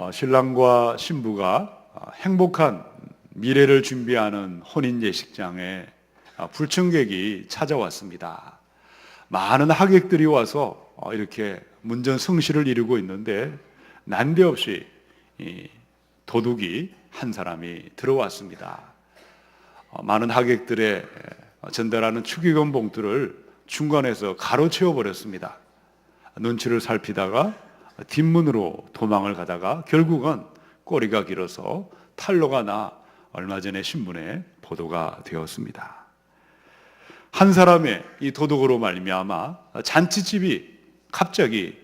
어, 신랑과 신부가 어, 행복한 미래를 준비하는 혼인 예식장에 어, 불청객이 찾아왔습니다. 많은 하객들이 와서 어, 이렇게 문전성시를 이루고 있는데 난데없이 이 도둑이 한 사람이 들어왔습니다. 어, 많은 하객들의 에, 전달하는 축의금 봉투를 중간에서 가로채워 버렸습니다. 눈치를 살피다가 뒷문으로 도망을 가다가 결국은 꼬리가 길어서 탈로가 나 얼마 전에 신문에 보도가 되었습니다. 한 사람의 이 도둑으로 말미암아 잔치집이 갑자기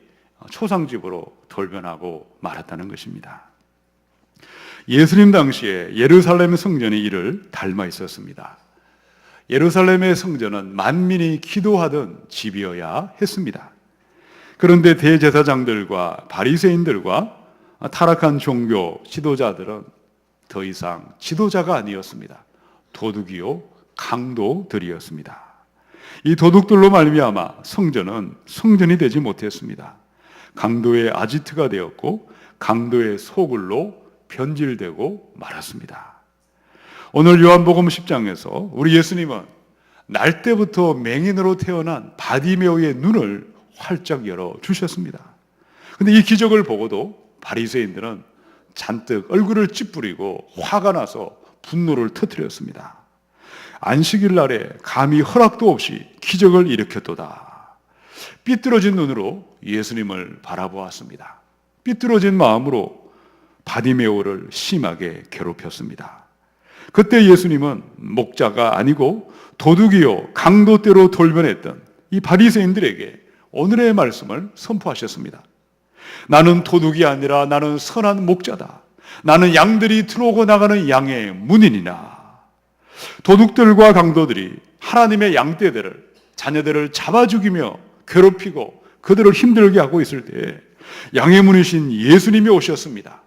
초상집으로 돌변하고 말았다는 것입니다. 예수님 당시에 예루살렘 성전이 이를 닮아 있었습니다. 예루살렘의 성전은 만민이 기도하던 집이어야 했습니다. 그런데 대제사장들과 바리새인들과 타락한 종교 지도자들은 더 이상 지도자가 아니었습니다. 도둑이요 강도들이었습니다. 이 도둑들로 말미암아 성전은 성전이 되지 못했습니다. 강도의 아지트가 되었고 강도의 소굴로 변질되고 말았습니다. 오늘 요한복음 10장에서 우리 예수님은 날 때부터 맹인으로 태어난 바디메오의 눈을 활짝 열어 주셨습니다. 근데 이 기적을 보고도 바리새인들은 잔뜩 얼굴을 찌푸리고 화가 나서 분노를 터뜨렸습니다. 안식일 날에 감히 허락도 없이 기적을 일으켰도다. 삐뚤어진 눈으로 예수님을 바라보았습니다. 삐뚤어진 마음으로 바디메오를 심하게 괴롭혔습니다. 그때 예수님은 목자가 아니고 도둑이요 강도대로 돌변했던 이 바리새인들에게 오늘의 말씀을 선포하셨습니다. 나는 도둑이 아니라 나는 선한 목자다. 나는 양들이 들어오고 나가는 양의 문인이나 도둑들과 강도들이 하나님의 양떼들을 자녀들을 잡아 죽이며 괴롭히고 그들을 힘들게 하고 있을 때 양의 문이신 예수님이 오셨습니다.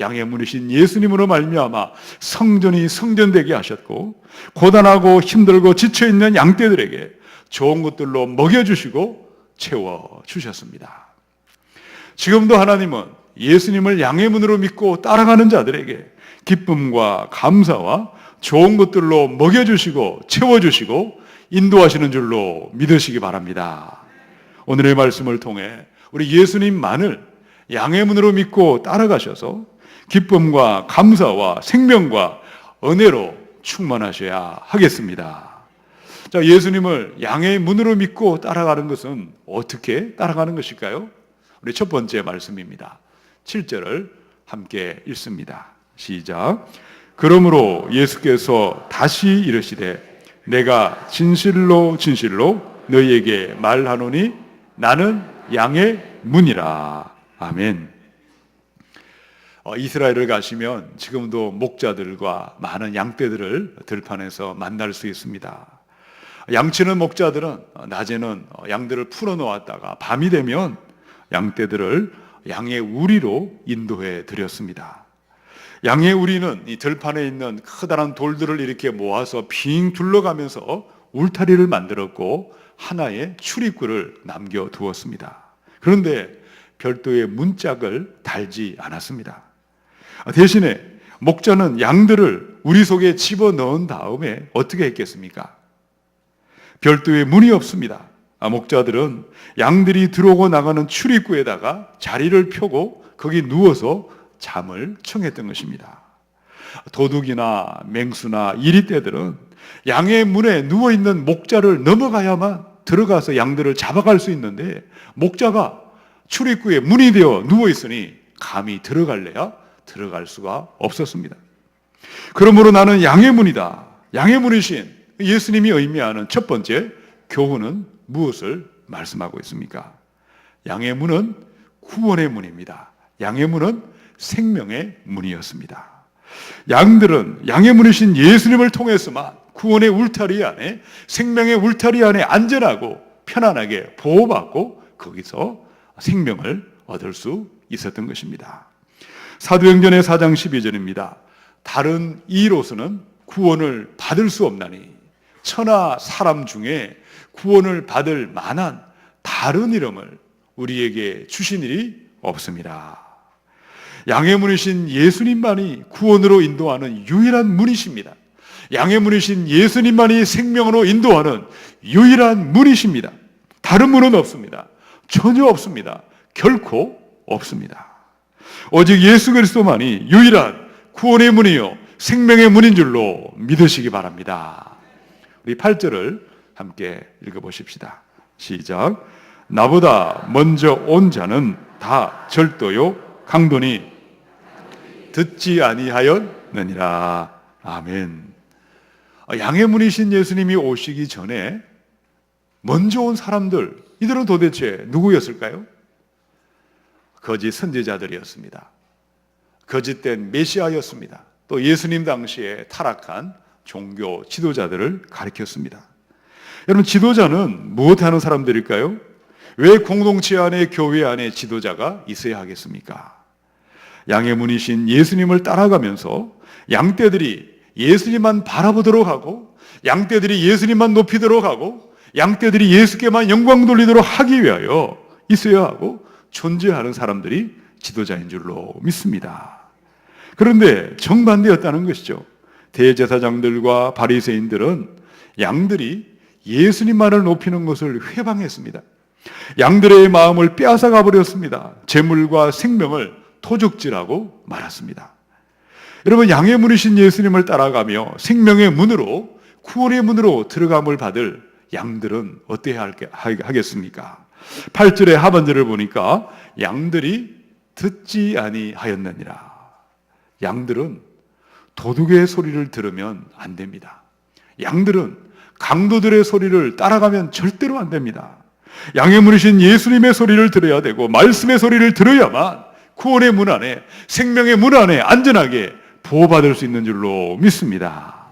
양의 문이신 예수님으로 말미암아 성전이 성전되게 하셨고 고단하고 힘들고 지쳐 있는 양떼들에게 좋은 것들로 먹여 주시고 채워 주셨습니다. 지금도 하나님은 예수님을 양의 문으로 믿고 따라가는 자들에게 기쁨과 감사와 좋은 것들로 먹여주시고 채워주시고 인도하시는 줄로 믿으시기 바랍니다. 오늘의 말씀을 통해 우리 예수님만을 양의 문으로 믿고 따라가셔서 기쁨과 감사와 생명과 은혜로 충만하셔야 하겠습니다. 자, 예수님을 양의 문으로 믿고 따라가는 것은 어떻게 따라가는 것일까요? 우리 첫 번째 말씀입니다. 7절을 함께 읽습니다. 시작. 그러므로 예수께서 다시 이르시되 내가 진실로 진실로 너희에게 말하노니 나는 양의 문이라. 아멘. 어, 이스라엘을 가시면 지금도 목자들과 많은 양떼들을 들판에서 만날 수 있습니다. 양치는 목자들은 낮에는 양들을 풀어 놓았다가 밤이 되면 양떼들을 양의 우리로 인도해 드렸습니다. 양의 우리는 이 들판에 있는 커다란 돌들을 이렇게 모아서 빙 둘러가면서 울타리를 만들었고 하나의 출입구를 남겨 두었습니다. 그런데 별도의 문짝을 달지 않았습니다. 대신에 목자는 양들을 우리 속에 집어 넣은 다음에 어떻게 했겠습니까? 별도의 문이 없습니다. 아, 목자들은 양들이 들어오고 나가는 출입구에다가 자리를 펴고 거기 누워서 잠을 청했던 것입니다. 도둑이나 맹수나 이리떼들은 양의 문에 누워 있는 목자를 넘어가야만 들어가서 양들을 잡아갈 수 있는데 목자가 출입구에 문이 되어 누워 있으니 감히 들어갈래야 들어갈 수가 없었습니다. 그러므로 나는 양의 문이다. 양의 문이신 예수님이 의미하는 첫 번째 교훈은 무엇을 말씀하고 있습니까? 양의 문은 구원의 문입니다. 양의 문은 생명의 문이었습니다. 양들은 양의 문이신 예수님을 통해서만 구원의 울타리 안에 생명의 울타리 안에 안전하고 편안하게 보호받고 거기서 생명을 얻을 수 있었던 것입니다. 사도행전의 4장 12절입니다. 다른 이로서는 구원을 받을 수 없나니 천하 사람 중에 구원을 받을 만한 다른 이름을 우리에게 주신 일이 없습니다. 양의 문이신 예수님만이 구원으로 인도하는 유일한 문이십니다. 양의 문이신 예수님만이 생명으로 인도하는 유일한 문이십니다. 다른 문은 없습니다. 전혀 없습니다. 결코 없습니다. 오직 예수 그리스도만이 유일한 구원의 문이요 생명의 문인 줄로 믿으시기 바랍니다. 우리 8절을 함께 읽어 보십시다. 시작. 나보다 먼저 온 자는 다 절도요 강도니 듣지 아니하였느니라. 아멘. 양의 문이신 예수님이 오시기 전에 먼저 온 사람들, 이들은 도대체 누구였을까요? 거짓 선지자들이었습니다. 거짓된 메시아였습니다. 또 예수님 당시에 타락한 종교 지도자들을 가리켰습니다. 여러분, 지도자는 무엇 하는 사람들일까요? 왜 공동체 안에 교회 안에 지도자가 있어야 하겠습니까? 양의 문이신 예수님을 따라가면서 양떼들이 예수님만 바라보도록 하고 양떼들이 예수님만 높이도록 하고 양떼들이 예수께만 영광 돌리도록 하기 위하여 있어야 하고 존재하는 사람들이 지도자인 줄로 믿습니다. 그런데 정반대였다는 것이죠. 대제사장들과 바리새인들은 양들이 예수님만을 높이는 것을 회방했습니다. 양들의 마음을 빼앗아가 버렸습니다. 재물과 생명을 토적질하고 말았습니다. 여러분 양의 문이신 예수님을 따라가며 생명의 문으로 구원의 문으로 들어감을 받을 양들은 어때야 하겠습니까? 8절의 하반절을 보니까 양들이 듣지 아니하였느니라. 양들은 도둑의 소리를 들으면 안 됩니다. 양들은 강도들의 소리를 따라가면 절대로 안 됩니다. 양의 문이신 예수님의 소리를 들어야 되고 말씀의 소리를 들어야만 구원의 문 안에 생명의 문 안에 안전하게 보호받을 수 있는 줄로 믿습니다.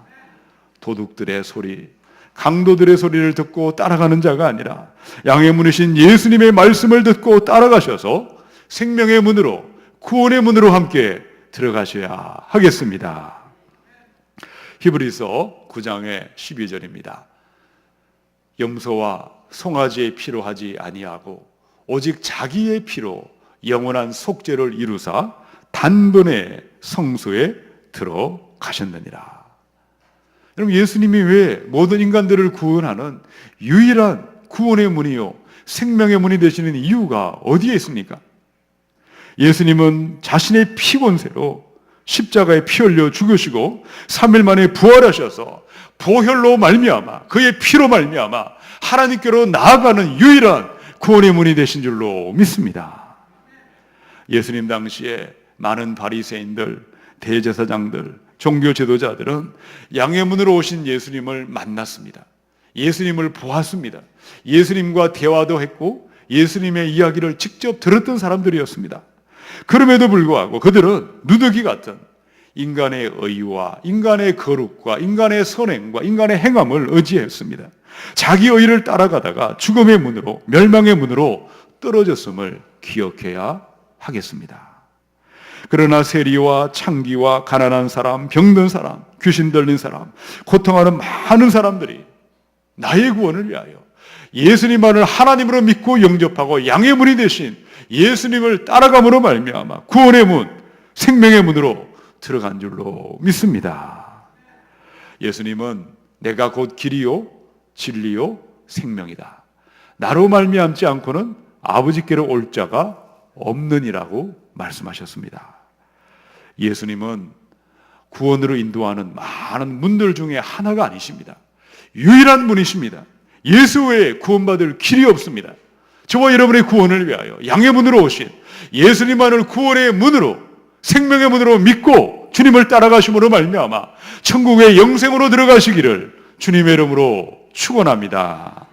도둑들의 소리, 강도들의 소리를 듣고 따라가는 자가 아니라 양의 문이신 예수님의 말씀을 듣고 따라가셔서 생명의 문으로 구원의 문으로 함께 들어가셔야 하겠습니다. 히브리서 9장의 12절입니다. 염소와 송아지의 피로 하지 아니하고 오직 자기의 피로 영원한 속죄를 이루사 단번에 성소에 들어가셨느니라. 여러분 예수님이 왜 모든 인간들을 구원하는 유일한 구원의 문이요 생명의 문이 되시는 이유가 어디에 있습니까? 예수님은 자신의 피곤세로 십자가에 피 흘려 죽으시고 3일 만에 부활하셔서 보혈로 말미암아 그의 피로 말미암아 하나님께로 나아가는 유일한 구원의 문이 되신 줄로 믿습니다. 예수님 당시에 많은 바리새인들, 대제사장들, 종교 지도자들은 양의 문으로 오신 예수님을 만났습니다. 예수님을 보았습니다. 예수님과 대화도 했고 예수님의 이야기를 직접 들었던 사람들이었습니다. 그럼에도 불구하고 그들은 누더기 같은 인간의 의와 인간의 거룩과 인간의 선행과 인간의 행함을 의지했습니다. 자기 의를 따라가다가 죽음의 문으로 멸망의 문으로 떨어졌음을 기억해야 하겠습니다. 그러나 세리와 창기와 가난한 사람, 병든 사람, 귀신 들린 사람, 고통하는 많은 사람들이 나의 구원을 위하여 예수님 만을 하나님으로 믿고 영접하고 양의 문이 되신 예수님을 따라감으로 말미암아 구원의 문, 생명의 문으로 들어간 줄로 믿습니다. 예수님은 내가 곧 길이요, 진리요, 생명이다. 나로 말미암지 않고는 아버지께로 올 자가 없느니라고 말씀하셨습니다. 예수님은 구원으로 인도하는 많은 문들 중에 하나가 아니십니다. 유일한 분이십니다. 예수 외에 구원받을 길이 없습니다. 저와 여러분의 구원을 위하여 양의 문으로 오신 예수님만을 구원의 문으로 생명의 문으로 믿고 주님을 따라가심으로 말미암아 천국의 영생으로 들어가시기를 주님의 이름으로 축원합니다.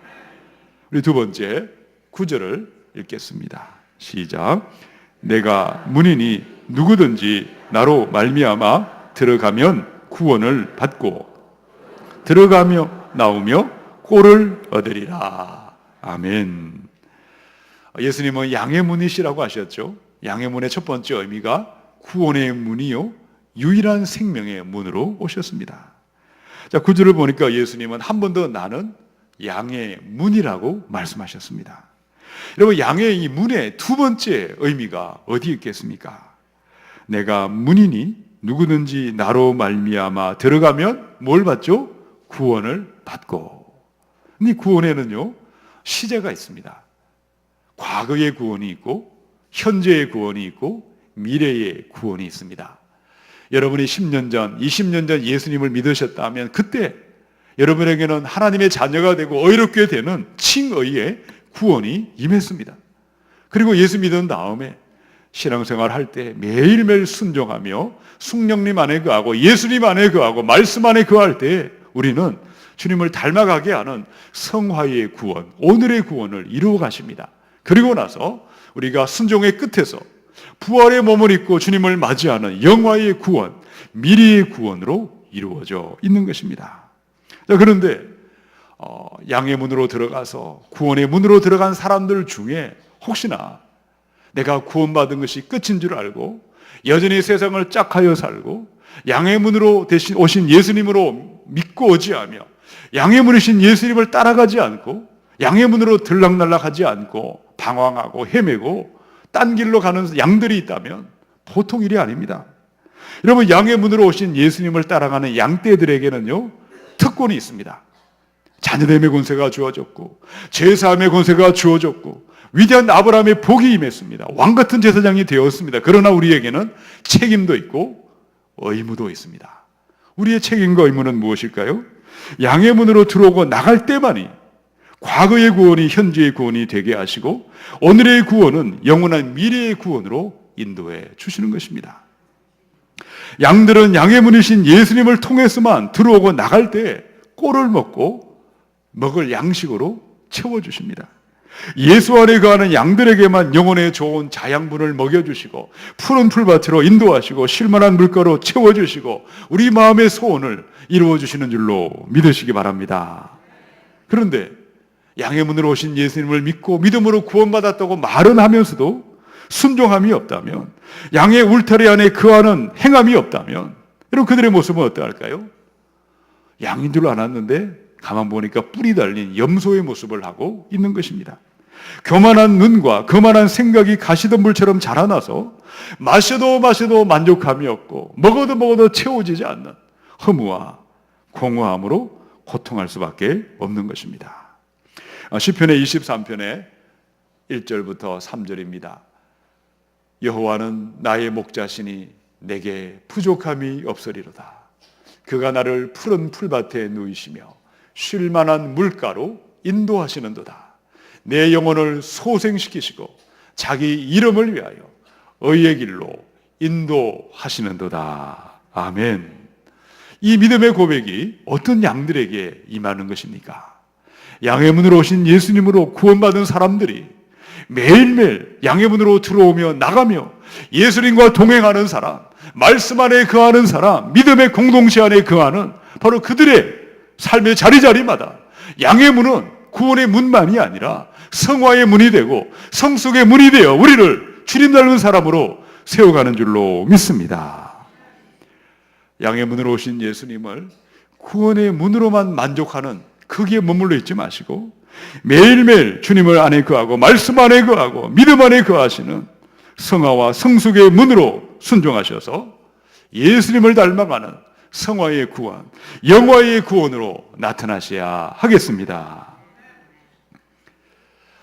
우리 두 번째 구절을 읽겠습니다. 시작. 내가 문이니 누구든지 나로 말미암아 들어가면 구원을 받고 들어가며 나오며 꼴을 얻으리라. 아멘. 예수님은 양의 문이시라고 하셨죠. 양의 문의 첫 번째 의미가 구원의 문이요. 유일한 생명의 문으로 오셨습니다. 자, 구절을 보니까 예수님은 한 번 더 나는 양의 문이라고 말씀하셨습니다. 여러분, 양의 이 문의 두 번째 의미가 어디 있겠습니까? 내가 문이니 누구든지 나로 말미암아 들어가면 뭘 받죠? 구원을 받고. 이 구원에는요 시제가 있습니다. 과거의 구원이 있고 현재의 구원이 있고 미래의 구원이 있습니다. 여러분이 10년 전, 20년 전 예수님을 믿으셨다면 그때 여러분에게는 하나님의 자녀가 되고 의롭게 되는 칭의의 구원이 임했습니다. 그리고 예수 믿은 다음에 신앙생활 할 때 매일매일 순종하며 숙령님 안에 거하고 예수님 안에 거하고 말씀 안에 거할 때 우리는 주님을 닮아가게 하는 성화의 구원, 오늘의 구원을 이루어 가십니다. 그리고 나서 우리가 순종의 끝에서 부활의 몸을 입고 주님을 맞이하는 영화의 구원, 미래의 구원으로 이루어져 있는 것입니다. 자, 그런데 어, 양의 문으로 들어가서 구원의 문으로 들어간 사람들 중에 혹시나 내가 구원받은 것이 끝인 줄 알고 여전히 세상을 짝하여 살고 양의 문으로 대신 오신 예수님으로 믿고 오지하며 양의 문이신 예수님을 따라가지 않고 양의 문으로 들락날락하지 않고 방황하고 헤매고 딴 길로 가는 양들이 있다면 보통 일이 아닙니다. 여러분 양의 문으로 오신 예수님을 따라가는 양떼들에게는요 특권이 있습니다. 자녀됨의 권세가 주어졌고 제사함의 권세가 주어졌고 위대한 아브라함의 복이 임했습니다. 왕 같은 제사장이 되었습니다. 그러나 우리에게는 책임도 있고 의무도 있습니다. 우리의 책임과 의무는 무엇일까요? 양의 문으로 들어오고 나갈 때만이 과거의 구원이 현재의 구원이 되게 하시고 오늘의 구원은 영원한 미래의 구원으로 인도해 주시는 것입니다. 양들은 양의 문이신 예수님을 통해서만 들어오고 나갈 때 꼴을 먹고 먹을 양식으로 채워 주십니다. 예수 안에 거하는 양들에게만 영혼의 좋은 자양분을 먹여주시고 푸른 풀밭으로 인도하시고 실만한 물가로 채워주시고 우리 마음의 소원을 이루어주시는 줄로 믿으시기 바랍니다. 그런데 양의 문으로 오신 예수님을 믿고 믿음으로 구원받았다고 말은 하면서도 순종함이 없다면 양의 울타리 안에 그하는 행함이 없다면 여러분 그들의 모습은 어떠할까요? 양인 줄 알았는데 가만 보니까 뿔이 달린 염소의 모습을 하고 있는 것입니다. 교만한 눈과 교만한 생각이 가시덤불처럼 자라나서 마셔도 마셔도 만족함이 없고 먹어도 먹어도 채워지지 않는 허무와 공허함으로 고통할 수밖에 없는 것입니다. 아, 시편의 23편의 1절부터 3절입니다. 여호와는 나의 목자시니 내게 부족함이 없으리로다. 그가 나를 푸른 풀밭에 누이시며 쉴 만한 물가로 인도하시는도다. 내 영혼을 소생시키시고 자기 이름을 위하여 의의 길로 인도하시는도다. 아멘. 이 믿음의 고백이 어떤 양들에게 임하는 것입니까? 양의 문으로 오신 예수님으로 구원받은 사람들이 매일매일 양의 문으로 들어오며 나가며 예수님과 동행하는 사람, 말씀 안에 거하는 사람, 믿음의 공동체 안에 거하는 바로 그들의 삶의 자리자리마다 양의 문은 구원의 문만이 아니라 성화의 문이 되고 성숙의 문이 되어 우리를 주님 닮은 사람으로 세워가는 줄로 믿습니다. 양의 문으로 오신 예수님을 구원의 문으로만 만족하는 거기에 머물러 있지 마시고 매일매일 주님을 안에 거하고 말씀 안에 거하고 믿음 안에 거하시는 성화와 성숙의 문으로 순종하셔서 예수님을 닮아가는 성화의 구원, 영화의 구원으로 나타나셔야 하겠습니다.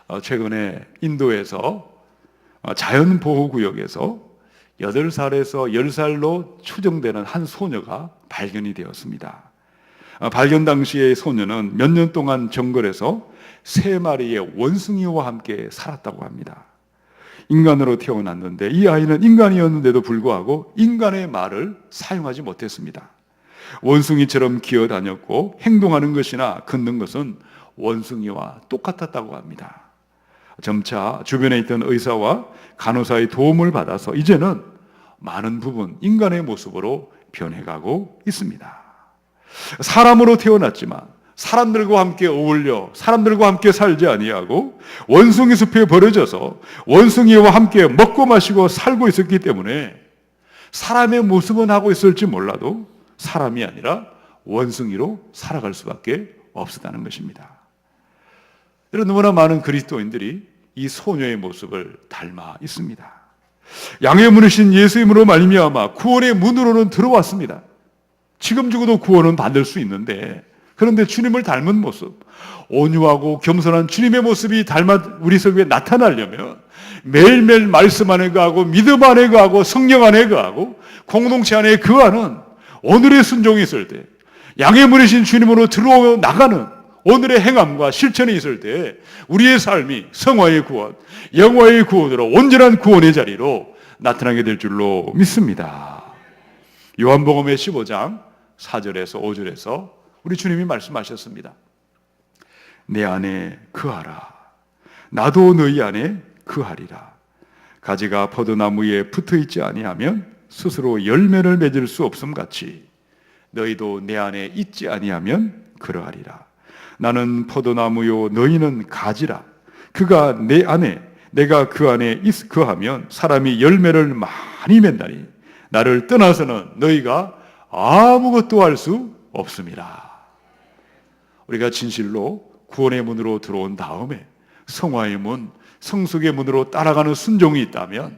어, 최근에 인도에서 어, 자연보호구역에서 8살에서 10살로 추정되는 한 소녀가 발견이 되었습니다. 어, 발견 당시의 소녀는 몇 년 동안 정글에서 세 마리의 원숭이와 함께 살았다고 합니다. 인간으로 태어났는데 이 아이는 인간이었는데도 불구하고 인간의 말을 사용하지 못했습니다. 원숭이처럼 기어다녔고 행동하는 것이나 걷는 것은 원숭이와 똑같았다고 합니다. 점차 주변에 있던 의사와 간호사의 도움을 받아서 이제는 많은 부분 인간의 모습으로 변해가고 있습니다. 사람으로 태어났지만 사람들과 함께 어울려 사람들과 함께 살지 아니하고 원숭이 숲에 버려져서 원숭이와 함께 먹고 마시고 살고 있었기 때문에 사람의 모습은 하고 있을지 몰라도 사람이 아니라 원숭이로 살아갈 수밖에 없었다는 것입니다. 너무나 많은 그리스도인들이 이 소녀의 모습을 닮아 있습니다. 양의 문이신 예수님으로 말미암아 구원의 문으로는 들어왔습니다. 지금 죽어도 구원은 받을 수 있는데 그런데 주님을 닮은 모습, 온유하고 겸손한 주님의 모습이 닮아 우리 속에 나타나려면 매일매일 말씀 안에 거하고 믿음 안에 거하고 성령 안에 거하고 공동체 안에 거하는 오늘의 순종이 있을 때 양의 문이신 주님으로 들어오 나가는 오늘의 행함과 실천이 있을 때 우리의 삶이 성화의 구원, 영화의 구원으로 온전한 구원의 자리로 나타나게 될 줄로 믿습니다. 요한복음의 15장 4절에서 5절에서 우리 주님이 말씀하셨습니다. 내 안에 그하라. 나도 너희 안에 그하리라. 가지가 포도나무에 붙어 있지 아니하면 스스로 열매를 맺을 수 없음 같이 너희도 내 안에 있지 아니하면 그러하리라. 나는 포도나무요 너희는 가지라. 그가 내 안에 내가 그 안에 있 그하면 사람이 열매를 많이 맺나니 나를 떠나서는 너희가 아무것도 할 수 없습니다. 우리가 진실로 구원의 문으로 들어온 다음에 성화의 문, 성숙의 문으로 따라가는 순종이 있다면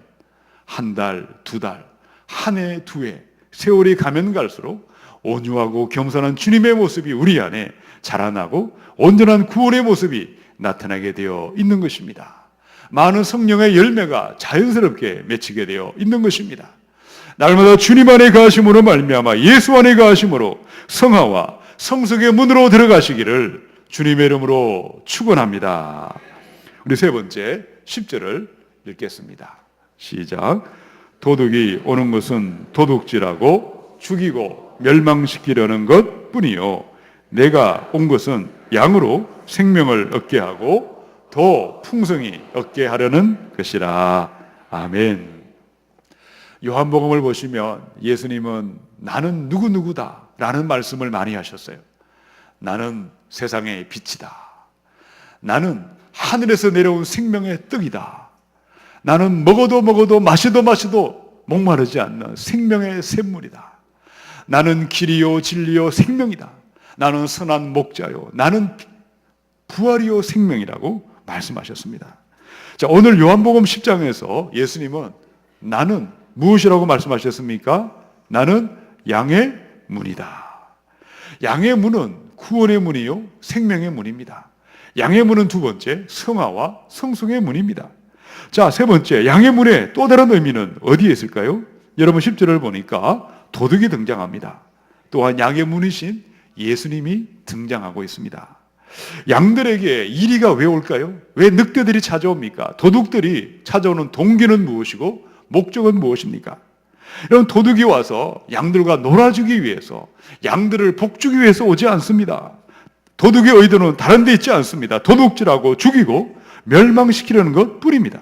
한 달, 두 달, 한 해, 두 해, 세월이 가면 갈수록 온유하고 겸손한 주님의 모습이 우리 안에 자라나고 온전한 구원의 모습이 나타나게 되어 있는 것입니다. 많은 성령의 열매가 자연스럽게 맺히게 되어 있는 것입니다. 날마다 주님 안에 가심으로 말미암아 예수 안에 가심으로 성화와 성숙의 문으로 들어가시기를 주님의 이름으로 축원합니다. 우리 세 번째 10절을 읽겠습니다. 시작. 도둑이 오는 것은 도둑질하고 죽이고 멸망시키려는 것 뿐이요. 내가 온 것은 양으로 생명을 얻게 하고 더 풍성히 얻게 하려는 것이라. 아멘. 요한복음을 보시면 예수님은 나는 누구누구다 라는 말씀을 많이 하셨어요. 나는 세상의 빛이다. 나는 하늘에서 내려온 생명의 떡이다. 나는 먹어도 먹어도 마셔도 마셔도 목마르지 않는 생명의 샘물이다. 나는 길이요 진리요 생명이다. 나는 선한 목자요. 나는 부활이요 생명이라고 말씀하셨습니다. 자, 오늘 요한복음 10장에서 예수님은 나는 무엇이라고 말씀하셨습니까? 나는 양의 문이다. 양의 문은 구원의 문이요, 생명의 문입니다. 양의 문은 두 번째, 성화와 성숙의 문입니다. 자, 세 번째, 양의 문의 또 다른 의미는 어디에 있을까요? 여러분 10절을 보니까 도둑이 등장합니다. 또한 양의 문이신 예수님이 등장하고 있습니다. 양들에게 이리가 왜 올까요? 왜 늑대들이 찾아옵니까? 도둑들이 찾아오는 동기는 무엇이고 목적은 무엇입니까? 이런 도둑이 와서 양들과 놀아주기 위해서 양들을 복주기 위해서 오지 않습니다. 도둑의 의도는 다른 데 있지 않습니다. 도둑질하고 죽이고 멸망시키려는 것 뿐입니다.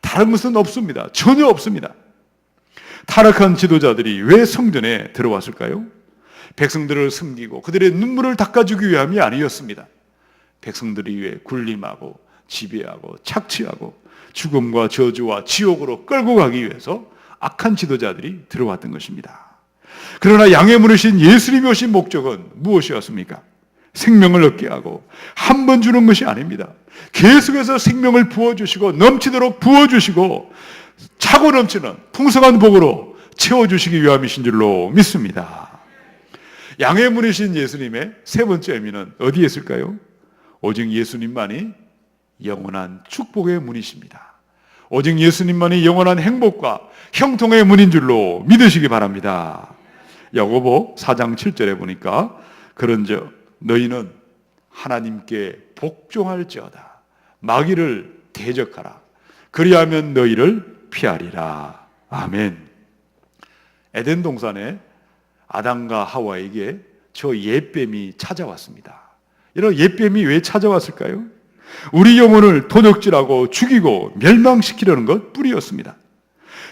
다른 것은 없습니다. 전혀 없습니다. 타락한 지도자들이 왜 성전에 들어왔을까요? 백성들을 섬기고 그들의 눈물을 닦아주기 위함이 아니었습니다. 백성들이 위해 군림하고 지배하고 착취하고 죽음과 저주와 지옥으로 끌고 가기 위해서 악한 지도자들이 들어왔던 것입니다. 그러나 양의 물으신 예수님이 오신 목적은 무엇이었습니까? 생명을 얻게 하고 한 번 주는 것이 아닙니다. 계속해서 생명을 부어주시고 넘치도록 부어주시고 차고 넘치는 풍성한 복으로 채워주시기 위함이신 줄로 믿습니다. 양의 문이신 예수님의 세 번째 의미는 어디에 있을까요? 오직 예수님만이 영원한 축복의 문이십니다. 오직 예수님만이 영원한 행복과 형통의 문인 줄로 믿으시기 바랍니다. 야고보 4장 7절에 보니까 그런저 너희는 하나님께 복종할지어다. 마귀를 대적하라. 그리하면 너희를 피하리라. 아멘. 에덴 동산에 아담과 하와에게 저 옛뱀이 찾아왔습니다. 이런 옛뱀이 왜 찾아왔을까요? 우리 영혼을 도적질하고 죽이고 멸망시키려는 것 뿐이었습니다.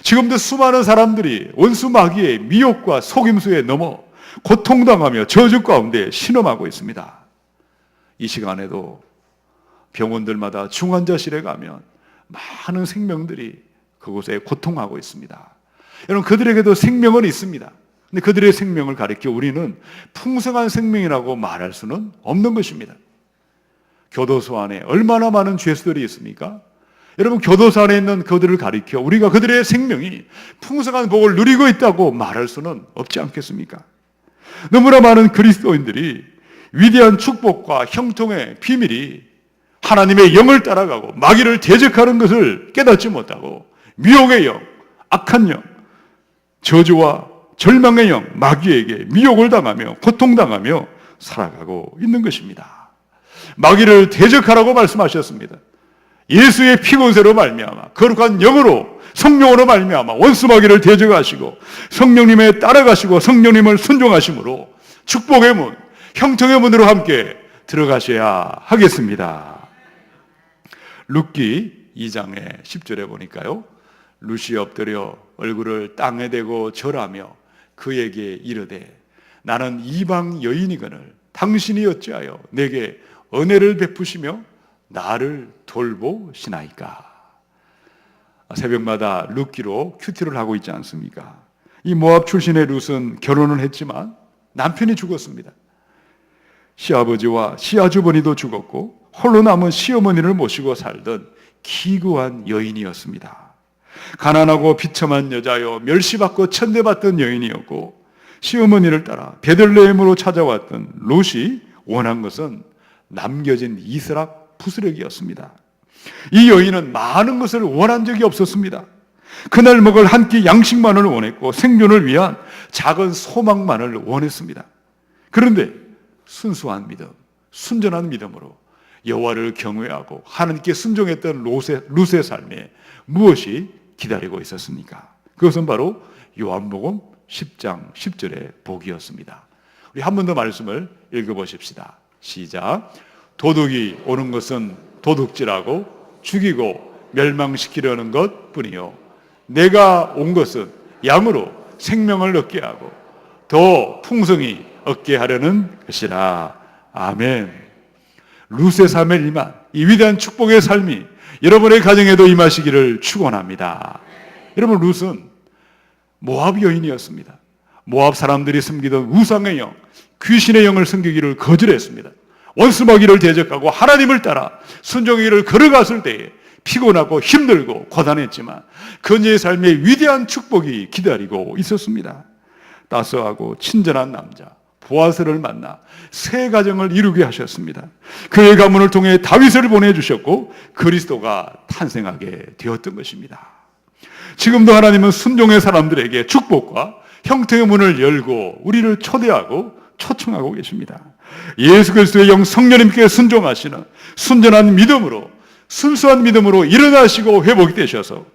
지금도 수많은 사람들이 원수 마귀의 미혹과 속임수에 넘어 고통당하며 저주 가운데 신음하고 있습니다. 이 시간에도 병원들마다 중환자실에 가면 많은 생명들이 그곳에 고통하고 있습니다. 여러분 그들에게도 생명은 있습니다. 근데 그들의 생명을 가리켜 우리는 풍성한 생명이라고 말할 수는 없는 것입니다. 교도소 안에 얼마나 많은 죄수들이 있습니까? 여러분 교도소 안에 있는 그들을 가리켜 우리가 그들의 생명이 풍성한 복을 누리고 있다고 말할 수는 없지 않겠습니까? 너무나 많은 그리스도인들이 위대한 축복과 형통의 비밀이 하나님의 영을 따라가고 마귀를 대적하는 것을 깨닫지 못하고 미혹의 영, 악한 영, 저주와 절망의 영, 마귀에게 미혹을 당하며 고통당하며 살아가고 있는 것입니다. 마귀를 대적하라고 말씀하셨습니다. 예수의 피곤세로 말미암아 거룩한 영으로 성령으로 말미암아 원수 마귀를 대적하시고 성령님에 따라가시고 성령님을 순종하심으로 축복의 문, 형통의 문으로 함께 들어가셔야 하겠습니다. 룻기 2장의 10절에 보니까요. 룻이 엎드려 얼굴을 땅에 대고 절하며 그에게 이르되 나는 이방 여인이거늘 당신이 어찌하여 내게 은혜를 베푸시며 나를 돌보시나이까. 새벽마다 룻기로 큐티를 하고 있지 않습니까? 이 모압 출신의 룻은 결혼을 했지만 남편이 죽었습니다. 시아버지와 시아주버니도 죽었고 홀로 남은 시어머니를 모시고 살던 기구한 여인이었습니다. 가난하고 비참한 여자요 멸시받고 천대받던 여인이었고 시어머니를 따라 베들레헴으로 찾아왔던 롯이 원한 것은 남겨진 이스락 부스러기였습니다. 이 여인은 많은 것을 원한 적이 없었습니다. 그날 먹을 한 끼 양식만을 원했고 생존을 위한 작은 소망만을 원했습니다. 그런데 순수한 믿음, 순전한 믿음으로 여호와를 경외하고 하나님께 순종했던 롯의, 룻의 삶에 무엇이 기다리고 있었습니까? 그것은 바로 요한복음 10장 10절의 복이었습니다. 우리 한 번 더 말씀을 읽어보십시다. 시작. 도둑이 오는 것은 도둑질하고 죽이고 멸망시키려는 것 뿐이요. 내가 온 것은 양으로 생명을 얻게 하고 더 풍성히 얻게 하려는 것이라. 아멘. 루스의 삶에 임한 이 위대한 축복의 삶이 여러분의 가정에도 임하시기를 축원합니다. 여러분 루스는 모압 여인이었습니다. 모압 사람들이 숨기던 우상의 영, 귀신의 영을 숨기기를 거절했습니다. 원수먹이를 대적하고 하나님을 따라 순종의 길을 걸어갔을 때에 피곤하고 힘들고 고단했지만 그녀의 삶에 위대한 축복이 기다리고 있었습니다. 따스하고 친절한 남자 보아스를 만나 새 가정을 이루게 하셨습니다. 그의 가문을 통해 다윗을 보내주셨고 그리스도가 탄생하게 되었던 것입니다. 지금도 하나님은 순종의 사람들에게 축복과 형태의 문을 열고 우리를 초대하고 초청하고 계십니다. 예수 그리스도의 영 성령님께 순종하시는 순전한 믿음으로 순수한 믿음으로 일어나시고 회복이 되셔서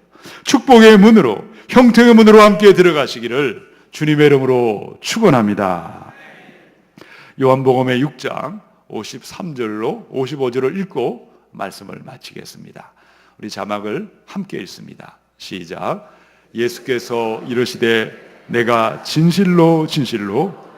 축복의 문으로 형통의 문으로 함께 들어가시기를 주님의 이름으로 축원합니다. 요한복음의 6장 53절로 55절을 읽고 말씀을 마치겠습니다. 우리 자막을 함께 읽습니다. 시작. 예수께서 이르시되 내가 진실로 진실로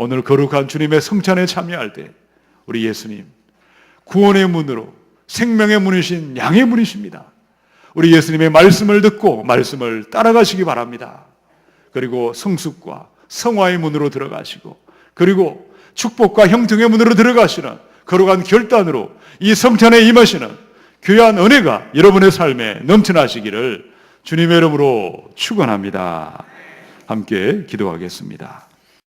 오늘 거룩한 주님의 성찬에 참여할 때 우리 예수님 구원의 문으로 생명의 문이신 양의 문이십니다. 우리 예수님의 말씀을 듣고 말씀을 따라가시기 바랍니다. 그리고 성숙과 성화의 문으로 들어가시고 그리고 축복과 형통의 문으로 들어가시는 거룩한 결단으로 이 성찬에 임하시는 귀한 은혜가 여러분의 삶에 넘쳐나시기를 주님의 이름으로 축원합니다. 함께 기도하겠습니다.